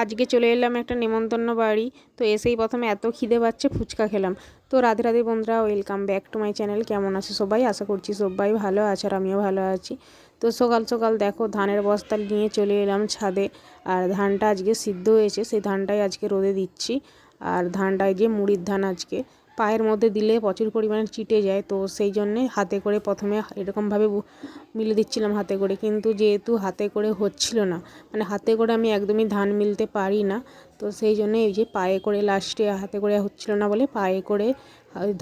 আজকে চলে এলাম একটা নেমন্তন্ন বাড়ি, তো এসেই প্রথমে এত খিদে পাচ্ছে, ফুচকা খেলাম। তো রাধে রাধে বন্ধুরা welcome back to my channel কেমন আছে সবাই? আশা করছি সবাই ভালো আছে আর আমিও ভালো আছি। তো সকাল সকাল দেখো, ধানের বস্তা নিয়ে চলে এলাম ছাদে, আর ধানটা আজকে সিদ্ধ হয়েছে, সেই ধানটাই আজকে রোদে দিচ্ছি। আর ধানটায় যে মুড়ির ধান আজকে পায়ের মধ্যে দিলে প্রচুর পরিমাণে চিটে যায়, তো সেই জন্যে হাতে করে প্রথমে এরকমভাবে মিলে দিচ্ছিলাম হাতে করে। কিন্তু যেহেতু হাতে করে হচ্ছিল না মানে হাতে করে আমি একদমই ধান মিলতে পারি না, তো সেই জন্য এই যে পায়ে করে লাস্টে হাতে করে হচ্ছিল না বলে পায়ে করে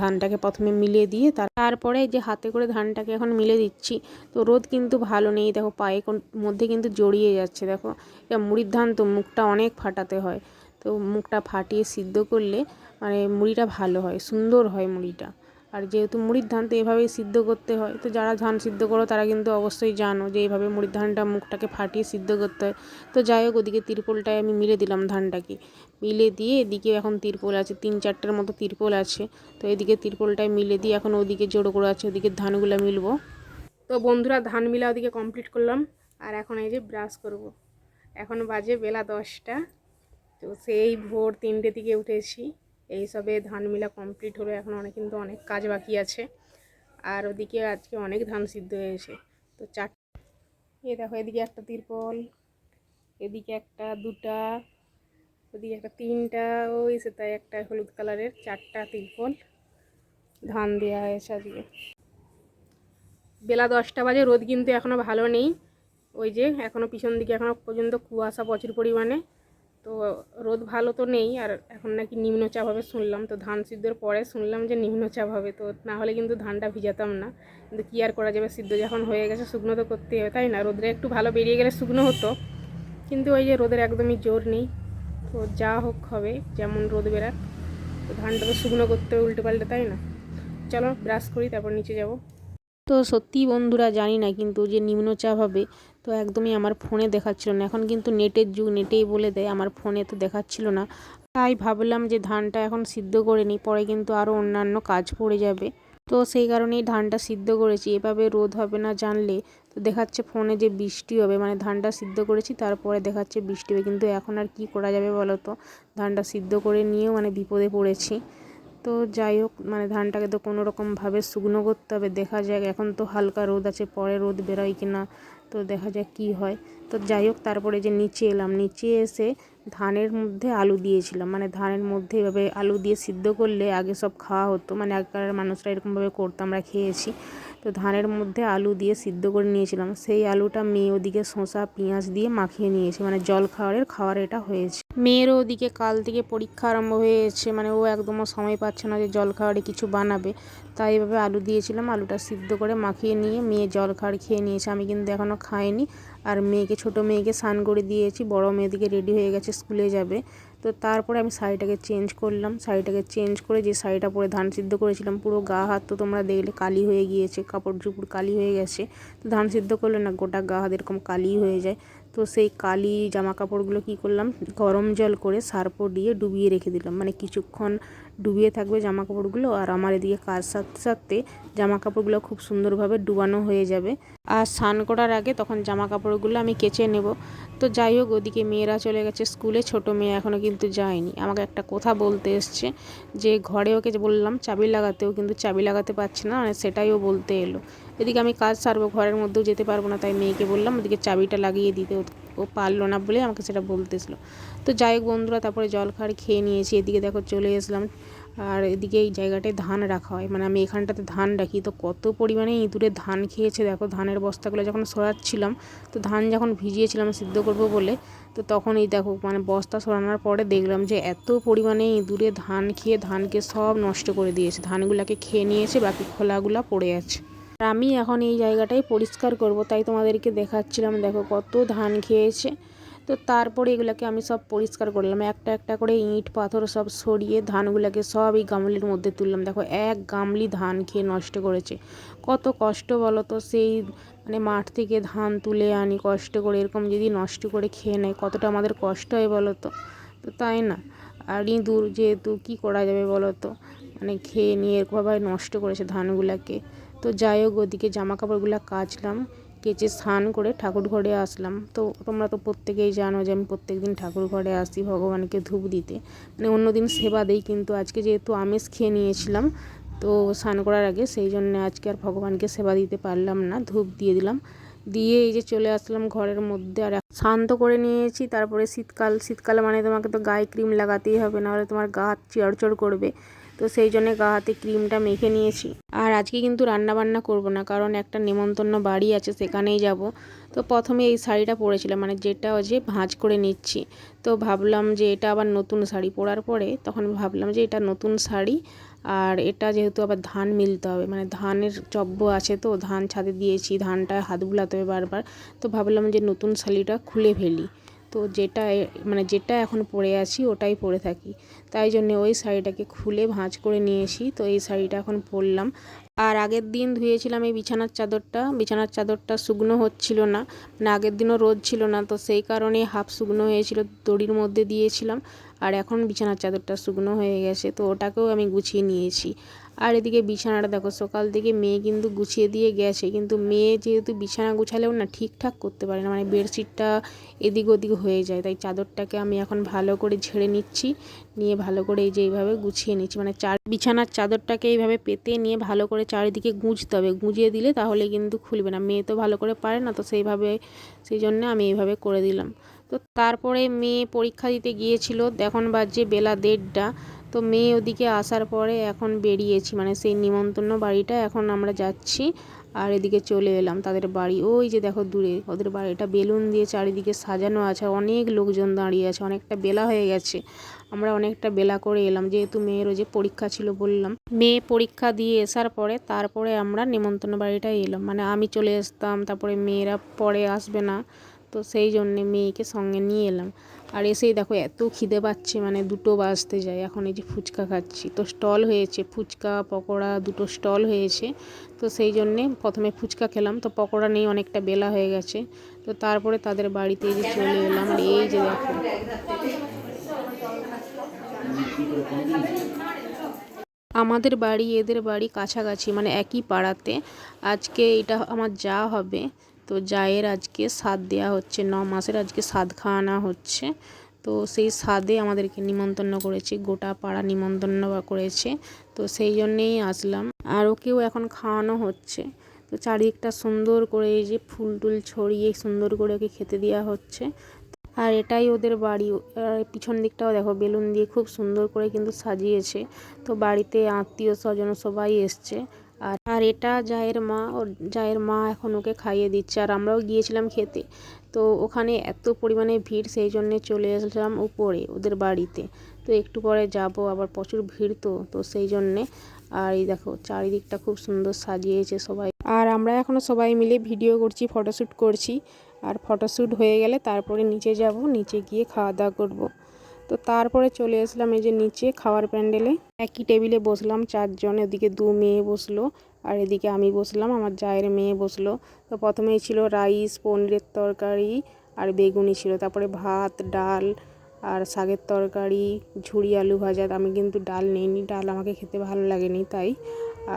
ধানটাকে প্রথমে মিলিয়ে দিয়ে তারপরে যে হাতে করে ধানটাকে এখন মিলে দিচ্ছি, তো রোদ কিন্তু ভালো নেই। দেখো পায়ে মধ্যে কিন্তু জড়িয়ে যাচ্ছে। দেখো এটা মুড়ির ধান তো মুখটা অনেক ফাটাতে হয়। তো মুখটা ফাটিয়ে সিদ্ধ করলে মানে মুড়িটা ভালো হয়, সুন্দর হয় মুড়িটা। আর যেহেতু মুড়ির ধান তো এভাবেই সিদ্ধ করতে হয়, তো যারা ধান সিদ্ধ করো তারা কিন্তু অবশ্যই জানো যে এইভাবে মুড়ির ধানটা মুখটাকে ফাটিয়ে সিদ্ধ করতে হয়। তো যাই হোক, ওদিকে তিরপোলটায় আমি মিলে দিলাম ধানটাকে। মিলে দিয়ে এদিকে এখন তিরপোল আছে, তিন চারটের মতো তিরপোল আছে। তো এদিকে তিরপোলটায় মিলে দিয়ে এখন ওদিকে জোড়ো করে আছে, ওদিকে ধানগুলো মিলবো। তো বন্ধুরা, ধান মিলা ওদিকে কমপ্লিট করলাম। আর এখন এই যে ব্রাশ করব। এখন বাজে বেলা দশটা। তো সেই ভোর তিনটে থেকে উঠেছি। এই সবে ধান মিলা কমপ্লিট হলো, এখন অনেক কিন্তু অনেক কাজ বাকি আছে। আর ওদিকে আজকে অনেক ধান সিদ্ধ হয়েছে। তো চার এ দেখো, এদিকে একটা তিরপল, এদিকে একটা দুটা, ওদিকে একটা তিনটা ওই সেটাই একটা হলুদ কালারের চারটা তিরপল ধান দেওয়া হয়েছে আজকে। বেলা দশটা বাজে, রোদ কিন্তু এখনও ভালো নেই। ওই যে এখনও পিছন দিকে এখনও পর্যন্ত কুয়াশা প্রচুর পরিমাণে। তো রোদ ভালো তো নেই, আর এখন নাকি নিম্নচাপ হবে শুনলাম। তো ধান সিদ্ধর পরে শুনলাম যে নিম্নচাপ হবে, তো না হলে কিন্তু ধানটা ভিজাতাম না। কিন্তু কী আর করা যাবে, সিদ্ধ যখন হয়ে গেছে শুকনো তো করতেই হবে, তাই না? রোদরে একটু ভালো বেরিয়ে গেলে শুকনো হতো, কিন্তু ওই যে রোদের একদমই জোর নেই। তো যা হোক হবে, যেমন রোদ বেরাক, তো ধানটা তো শুকনো করতে হবে উল্টে পাল্টে তাই না? চলো ব্রাশ করি, তারপর নিচে যাব। তো সত্যি বন্ধুরা জানি না, কিন্তু যে নিম্নচাপ হবে, তো একদমই আমার ফোনে দেখাচ্ছিল না। এখন কিন্তু নেটের যুগ, নেটেই বলে দেয়, আমার ফোনে তো দেখাচ্ছিল না। তাই ভাবলাম যে ধানটা এখন সিদ্ধ করে নিই, পরে কিন্তু আরও অন্যান্য কাজ পড়ে যাবে। তো সেই কারণেই ধানটা সিদ্ধ করেছি। এভাবে রোদ হবে না জানলে, তো দেখাচ্ছে ফোনে যে বৃষ্টি হবে মানে ধানটা সিদ্ধ করেছি, তারপরে দেখাচ্ছে বৃষ্টি হবে। কিন্তু এখন আর কি করা যাবে বলো তো? ধানটা সিদ্ধ করে নিয়েও মানে বিপদে পড়েছি। তো যাই হোক মানে ধানটাকে তো কোনো রকমভাবে শুকনো করতে হবে। দেখা যাক, এখন তো হালকা রোদ আছে, পরে রোদ বেরোয় কি না তো দেখা যাক কি হয়। তো যাই হোক, তারপরে যে নিচে এলাম, নিচে এসে ধানের মধ্যে আলু দিয়েছিলাম। মানে ধানের মধ্যে এভাবে আলু দিয়ে সিদ্ধ করলে আগে সব খাওয়া হতো। মানে আগেকার মানুষরা এরকমভাবে করতো, আমরা খেয়েছি। তো ধানের মধ্যে আলু দিয়ে সিদ্ধ করে নিয়েছিলাম। সেই আলুটা মেয়ে ওদিকে শসা, পেঁয়াজ দিয়ে মাখিয়ে নিয়েছে। মানে জল খাওয়ারের, খাওয়ার এটা হয়েছে। মেয়েরও ওদিকে কাল থেকে পরীক্ষা আরম্ভ হয়েছে। মানে ও একদমও সময় পাচ্ছে না যে জল খাওয়ারে কিছু বানাবে। তাই এভাবে আলু দিয়েছিলাম। আলুটা সিদ্ধ করে মাখিয়ে নিয়ে মেয়ে জল খাওয়ার খেয়ে নিয়েছে। আমি কিন্তু এখনও খাইনি। আর মেয়েকে, ছোটো মেয়েকে স্নান করে দিয়েছি। বড় মেয়েদিকে রেডি হয়ে গেছে, স্কুলে যাবে। তো তারপরে আমি শাড়িটাকে চেঞ্জ করলাম। শাড়িটাকে চেঞ্জ করে যে শাড়িটা পরে ধান সিদ্ধ করেছিলাম, পুরো গা হাত তো তোমরা দেখলে কালি হয়ে গিয়েছে, কাপড় চুপড় কালি হয়ে গেছে। তো ধান সিদ্ধ করলে না গোটা গা হাত এরকম কালি হয়ে যায়। তো সেই কালি জামা কাপড়গুলো কী করলাম, গরম জল করে সার্পো দিয়ে ডুবিয়ে রেখে দিলাম। মানে কিছুক্ষণ ডুবিয়ে থাকবে জামা কাপড়গুলো আর আমার এদিকে কাজ সাথে সাথে জামা কাপড়গুলো খুব সুন্দরভাবে ডুবানো হয়ে যাবে। আর স্নান করার আগে তখন জামা কাপড়গুলো আমি কেচে নেব। তো যাই হোক, ওদিকে মেয়েরা চলে গেছে স্কুলে, ছোট মেয়ে এখনও কিন্তু যায়নি। আমাকে একটা কথা বলতে এসছে যে, ঘরে ওকে বললাম চাবি লাগাতেও কিন্তু চাবি লাগাতে পারছে না মানে সেটাই ও বলতে এলো। এদিকে আমি কাজ সারবো, ঘরের মধ্যেও যেতে পারব না, তাই মেয়েকে বললাম, ওদিকে চাবিটা লাগিয়ে দিতে। ও- পারল না বলে আমাকে সেটা বলতেছিল। তো যাই হোক বন্ধুরা, তারপরে জল খাওয়ার খেয়ে নিয়েছি। এদিকে দেখো চলে এসলাম। আর এদিকে এই জায়গাটায় ধান রাখা হয়। মানে আমি এখানটাতে ধান রাখি। তো কত পরিমাণে ইঁদুরে ধান খেয়েছে দেখো। ধানের বস্তাগুলো যখন সরাচ্ছিলাম, তো ধান যখন ভিজিয়েছিলাম সিদ্ধ করব বলে, তো তখন এই দেখো মানে বস্তা সরানোর পরে দেখলাম যে এত পরিমাণে ইঁদুরে ধান খেয়ে ধানকে সব নষ্ট করে দিয়েছে। ধানগুলোকে খেয়ে নিয়েছে, বাকি খোলাগুলো পড়ে আছে। আর আমি এখন এই জায়গাটাই পরিষ্কার করব, তাই তোমাদেরকে দেখাচ্ছিলাম, দেখো কত ধান খেয়েছে। তো তারপরে এগুলোকে আমি সব পরিষ্কার করলাম, একটা একটা করে ইঁট, পাথর সব সরিয়ে ধানগুলোকে সব এই গামলির মধ্যে তুললাম। দেখো এক গামলি ধান খেয়ে নষ্ট করেছে, কত কষ্ট বলো তো, সেই মানে মাঠ থেকে ধান তুলে আনি, কষ্ট করে এরকম যদি নষ্ট করে খেয়ে নেয়, কতটা আমাদের কষ্ট হয় বলো তো। তো তাই না, আর ইঁদুর যেহেতু কী করা যাবে বলো তো মানে খেয়ে নিয়ে এরকমভাবে নষ্ট করেছে ধানগুলোকে। তো যাই হোক, ওদিকে জামা কাপড়গুলো কাচলাম, কেচে স্নান করে ঠাকুর ঘরে আসলাম। তো তোমরা তো প্রত্যেকেই জানো যে আমি প্রত্যেক দিন ঠাকুর ঘরে আসি ভগবানকে ধূপ দিতে। মানে অন্য দিন সেবা দেই, কিন্তু আজকে যেহেতু আমেজ খেয়ে নিয়েছিলাম, তো স্নান করার আগে সেই জন্য আজকে আর ভগবানকে সেবা দিতে পারলাম না, ধূপ দিয়ে দিলাম। দিয়ে এই যে চলে আসলাম ঘরের মধ্যে আর এক- স্নান তো করে নিয়েছি, তারপরে শীতকাল, শীতকালে মানে তোমাকে তো গায়ে ক্রিম লাগাতেই হবে, নাহলে তোমার গা চড়চড় করবে। তো সেই জন্য গা হাতে ক্রিমটা মেখে নিয়েছি। আর আজকে কিন্তু রান্না বান্না করব না, কারণ একটা নেমন্তন্ন বাড়ি আছে, সেখানেই যাব। তো প্রথমে এই শাড়িটা পরেছিলাম মানে যেটা যে ভাঁজ করে নিচ্ছি। তো ভাবলাম যে এটা আবার নতুন শাড়ি পরার পরে, তখন ভাবলাম যে এটা নতুন শাড়ি, আর এটা যেহেতু আবার ধান মিলতে হবে মানে ধানের চব্য আছে তো, ধান ছাদে দিয়েছি, ধানটা হাত বুলাতে হবে বারবার। তো ভাবলাম যে নতুন শাড়িটা খুলে ফেলি। তো যেটা মানে যেটা এখন পরে আছি ওটাই পরে থাকি। তাই জন্য ওই শাড়িটাকে খুলে ভাঁজ করে নিয়েছি তো এই শাড়িটা এখন পরলাম। আর আগের দিন ধুয়েছিলাম এই বিছানার চাদরটা। বিছানার চাদরটা শুকনো হচ্ছিল না। মানে আগের দিনও রোদ ছিল না। তো সেই কারণে হাফ শুকনো হয়েছিল। দড়ির মধ্যে দিয়েছিলাম। আর এখন বিছানার চাদরটা শুকনো হয়ে গেছে, তো ওটাকেও আমি গুছিয়ে নিয়েছি। আর এদিকে বিছানাটা দেখো, সকাল থেকে মেয়ে কিন্তু গুছিয়ে দিয়ে গেছে, কিন্তু মেয়ে যেহেতু বিছানা গুছালেও না ঠিকঠাক করতে পারে না মানে বেডশিটটা এদিক ওদিক হয়ে যায়, তাই চাদরটাকে আমি এখন ভালো করে ঝেড়ে নিচ্ছি, নিয়ে ভালো করে এই যে এইভাবে গুছিয়ে নিচ্ছি মানে চার, বিছানার চাদরটাকে এইভাবে পেতে নিয়ে ভালো করে চারিদিকে গুঁজতে হবে, গুঁজিয়ে দিলে তাহলে কিন্তু খুলবে না, মেয়ে তো ভালো করে পারে না, তো সেইভাবে, সেই জন্য আমি এইভাবে করে দিলাম। তো তারপরে মেয়ে পরীক্ষা দিতে গিয়েছিল। এখন বাজে বেলা দেড়টা। তো মেয়ে ওদিকে আসার পরে এখন বেরিয়েছি। মানে সেই নিমন্ত্রণ বাড়িটা এখন আমরা যাচ্ছি আর এদিকে চলে এলাম তাদের বাড়ি। ওই যে দেখো দূরে ওদের বাড়িটা বেলুন দিয়ে চারিদিকে সাজানো আছে। অনেক লোকজন দাঁড়িয়ে আছে। অনেকটা বেলা হয়ে গেছে। আমরা অনেকটা বেলা করে এলাম। যেহেতু মেয়েরও যে পরীক্ষা ছিল বললাম। মেয়ে পরীক্ষা দিয়ে আসার পরে তারপরে আমরা নিমন্ত্রণ বাড়িটায় এলাম। মানে আমি চলে আসতাম, তারপরে মেয়েরা পরে আসবে না। তো সেই জন্যে মেয়েকে সঙ্গে নিয়ে এলাম। আর এসেই দেখো এত খিদে পাচ্ছে মানে দুটো বাজতে যায়। এখন এই যে ফুচকা খাচ্ছি। তো স্টল হয়েছে, ফুচকা, পকোড়া দুটো স্টল হয়েছে। তো সেই জন্যে প্রথমে ফুচকা খেলাম। তো পকোড়া নেই, অনেকটা বেলা হয়ে গেছে। তো তারপরে তাদের বাড়িতে যে চলে এলাম। আর এই যে দেখো। আমাদের বাড়ি, এদের বাড়ি কাছাকাছি মানে একই পাড়াতে। আজকে এটা আমার যা হবে। তো জায়ের আজকে স্বাদ দেওয়া হচ্ছে, ন মাসের আজকে স্বাদ খাওয়ানো হচ্ছে। তো সেই স্বাদে আমাদেরকে নিমন্ত্রণ করেছে, গোটা পাড়া নিমন্ত্রণ করেছে। তো সেই জন্যেই আসলাম। আর ওকেও এখন খাওয়ানো হচ্ছে। তো চারিদিকটা সুন্দর করে এই যে ফুল টুল ছড়িয়ে সুন্দর করে ওকে খেতে দেওয়া হচ্ছে। আর এটাই ওদের বাড়ি। আর পিছন দিকটাও দেখো, বেলুন দিয়ে খুব সুন্দর করে কিন্তু সাজিয়েছে। তো বাড়িতে আত্মীয় স্বজন সবাই এসছে। আর আর এটা জায়ের মা, ওর জায়ের মা এখন ওকে খাইয়ে দিচ্ছে আর আমরাও গিয়েছিলাম খেতে। তো ওখানে এত পরিমাণে ভিড়, সেই জন্যে চলে এসেছিলাম উপরে, ওদের বাড়িতে। তো একটু পরে যাব, আবার প্রচুর ভিড় তো তো সেই জন্যে। আর এই দেখো, চারিদিকটা খুব সুন্দর সাজিয়েছে সবাই। আর আমরা এখনও সবাই মিলে ভিডিও করছি ফটোশ্যুট করছি। আর ফটোশ্যুট হয়ে গেলে তারপরে নিচে যাব, নিচে গিয়ে খাওয়া দাওয়া করব। তো তারপরে চলে আসলাম এই যে নিচে খাওয়ার প্যান্ডেলে। একই টেবিলে বসলাম চারজন, এদিকে দু মেয়ে বসল আর এদিকে আমি বসলাম, আমার জায়ের মেয়ে বসল। তো প্রথমেই ছিল রাইস, পনিরের তরকারি আর বেগুনি ছিল, তারপরে ভাত, ডাল আর শাকের তরকারি, ঝুড়ি আলু ভাজা। আমি কিন্তু ডাল নিইনি, ডাল আমাকে খেতে ভালো লাগেনি তাই।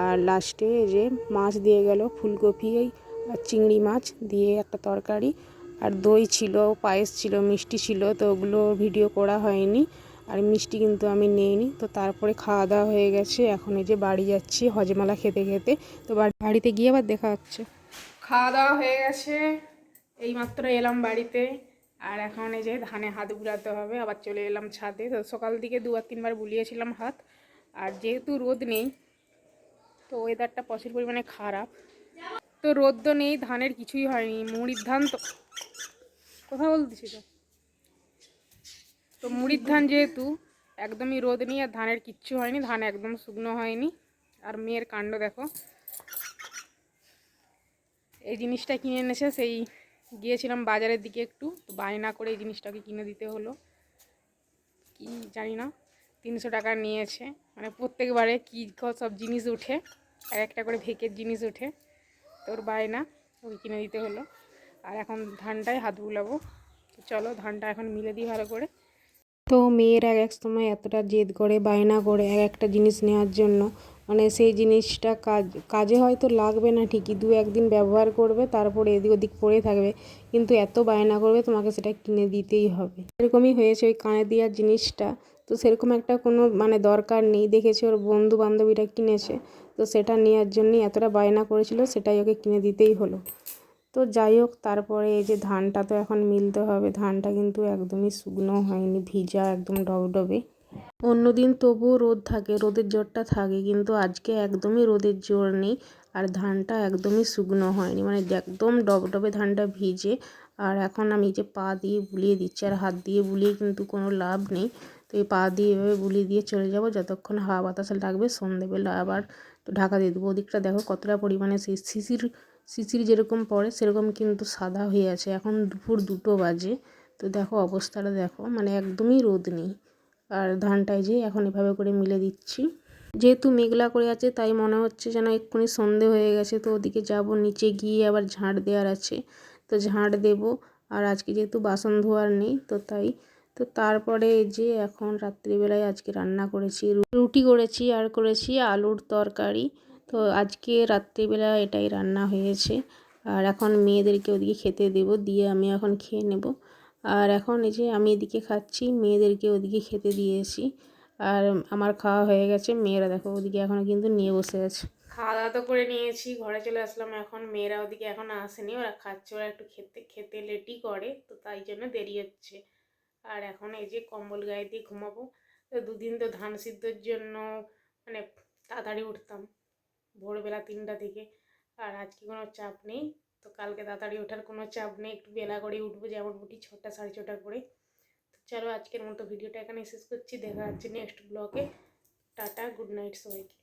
আর লাস্টে যে মাছ দিয়ে গেল, ফুলকপি আর চিংড়ি মাছ দিয়ে একটা তরকারি। আর দই ছিল, পায়েস ছিল, মিষ্টি ছিল, তো ওগুলো ভিডিও করা হয়নি। আর মিষ্টি কিন্তু আমি নেইনি। তো তারপরে খাওয়া দাওয়া হয়ে গেছে। এখন এই যে বাড়ি যাচ্ছি, হজমালা খেতে খেতে। তো বাড়িতে গিয়ে আবার দেখা হচ্ছে। খাওয়া দাওয়া হয়ে গেছে। এইমাত্র এলাম বাড়িতে। আর এখন এই যে ধানে হাত বুলাতে হবে। আবার চলে এলাম ছাদে। তো সকাল দিকে দুবার তিনবার বুলিয়েছিলাম হাত। আর যেহেতু রোদ নেই, তো ওয়েদারটা প্রচুর পরিমাণে খারাপ। তো রোদ তো নেই, ধানের কিছুই হয়নি। মুড়ির ধান তো কথা বলতেছি তো তো মুড়ির ধান যেহেতু, একদমই রোদ নেই আর ধানের কিচ্ছু হয়নি, ধান একদম শুকনো হয়নি। আর মেয়ের কাণ্ড দেখো। এই জিনিসটা কিনে এনেছে, সেই গিয়েছিলাম বাজারের দিকে একটু, তো বায়না করে এই জিনিসটাকে কিনে দিতে হলো। কি জানি না, তিনশো টাকা নিয়েছে। মানে প্রত্যেকবারে কী সব জিনিস উঠে এক একটা করে ভেকের জিনিস উঠে তোর বায়না ওকে কিনে দিতে হলো। আর এখন ধানটায় হাত বুলাবো। তো চলো ধানটা এখন মিলে দিই ভালো করে। তো মেয়ের এক এক সময় এতটা জেদ করে, বায়না করে এক একটা জিনিস নেওয়ার জন্য। মানে সেই জিনিসটা কাজ, কাজে হয়তো লাগবে না ঠিকই, দু একদিন ব্যবহার করবে, তারপরে এদিক ওদিক পড়ে থাকবে। কিন্তু এত বায়না করবে, তোমাকে সেটা কিনে দিতেই হবে। এরকমই হয়েছে ওই কানে দেওয়ার জিনিসটা। তো সেরকম একটা কোনো মানে দরকার নেই। দেখেছি ওর বন্ধু বান্ধবীরা কিনেছে। তো সেটা নেওয়ার জন্যই এতটা বায়না করেছিল, সেটাই ওকে কিনে দিতেই হলো। তো যাই হোক, তারপরে এই যে ধানটা তো এখন মিলতে হবে। ধানটা কিন্তু একদমই শুকনো হয়নি, ভিজা একদম ডবডবে। অন্যদিন তবুও রোদ থাকে, রোদের জোরটা থাকে, কিন্তু আজকে একদমই রোদের জোর নেই আর ধানটা একদমই শুকনো হয়নি। মানে একদম ডবডবে ধানটা ভিজে আর এখন আমি যে পা দিয়ে বুলিয়ে দিচ্ছি আর হাত দিয়ে বুলিয়ে কিন্তু কোনো লাভ নেই। তো এই পা দিয়ে এভাবে বুলিয়ে দিয়ে চলে যাব, যতক্ষণ হাওয়া বাতাস লাগবে সন্ধেবেলা আবার ঢাকা দিয়ে দেবো। ওদিকটা দেখো কতটা পরিমাণে সেই শিশির শিশির যেরকম পড়ে, সেরকম কিন্তু সাদা হয়ে আছে। এখন দুপুর দুটো বাজে, তো দেখো অবস্থাটা দেখো মানে একদমই রোদ নেই। আর ধানটায় যে এখন এভাবে করে মিলে দিচ্ছি। যেহেতু মেঘলা করে আছে, তাই মনে হচ্ছে যেন এক্ষুনি সন্ধে হয়ে গেছে, তো ওদিকে যাব, নিচে গিয়ে আবার ঝাঁট দেওয়ার আছে। তো ঝাঁট দেব, আর আজকে যেহেতু বাসন ধোয়ার নেই, তো তাই, তো তারপরে যে এখন রাত্রিবেলায় আজকে রান্না করেছি, রুটি করেছি, আর করেছি আলুর তরকারি। তো আজকে রাত্রিবেলা এটাই রান্না হয়েছে। আর এখন মেয়েদেরকে ওদিকে খেতে দেব, দিয়ে আমি এখন খেয়ে নেব। আর এখন এই যে আমি এদিকে খাচ্ছি, মেয়েদেরকে ওদিকে খেতে দিয়েছি। আর আমার খাওয়া হয়ে গেছে, মেয়েরা দেখো ওদিকে এখনও কিন্তু নিয়ে বসে আছে। খাওয়া দাওয়া তো করে নিয়েছি, ঘরে চলে আসলাম এখন। মেয়েরা ওদিকে এখন আসেনি, ওরা খাচ্ছে, ওরা একটু খেতে খেতে লেটই করে, তো তাই জন্য দেরি হচ্ছে। আর এখন এই যে কম্বল গায়ে দিয়ে ঘুমাবো, তো দুদিন তো ধান সিদ্ধর জন্য মানে তাড়াতাড়ি উঠতাম। ভোরবেলা তিনটা থেকে। আর আজকে কোনো চাপ নেই। তো কালকে তাড়াতাড়ি ওঠার কোনো চাপ নেই। একটু বেলা করে উঠবো, যেমন উঠি ছটা সাড়ে ছটা করে। তো চলো আজকের মতো ভিডিওটা এখানে শেষ করছি। দেখা যাচ্ছে নেক্সট ব্লগে টাটা গুড নাইট সবাইকে।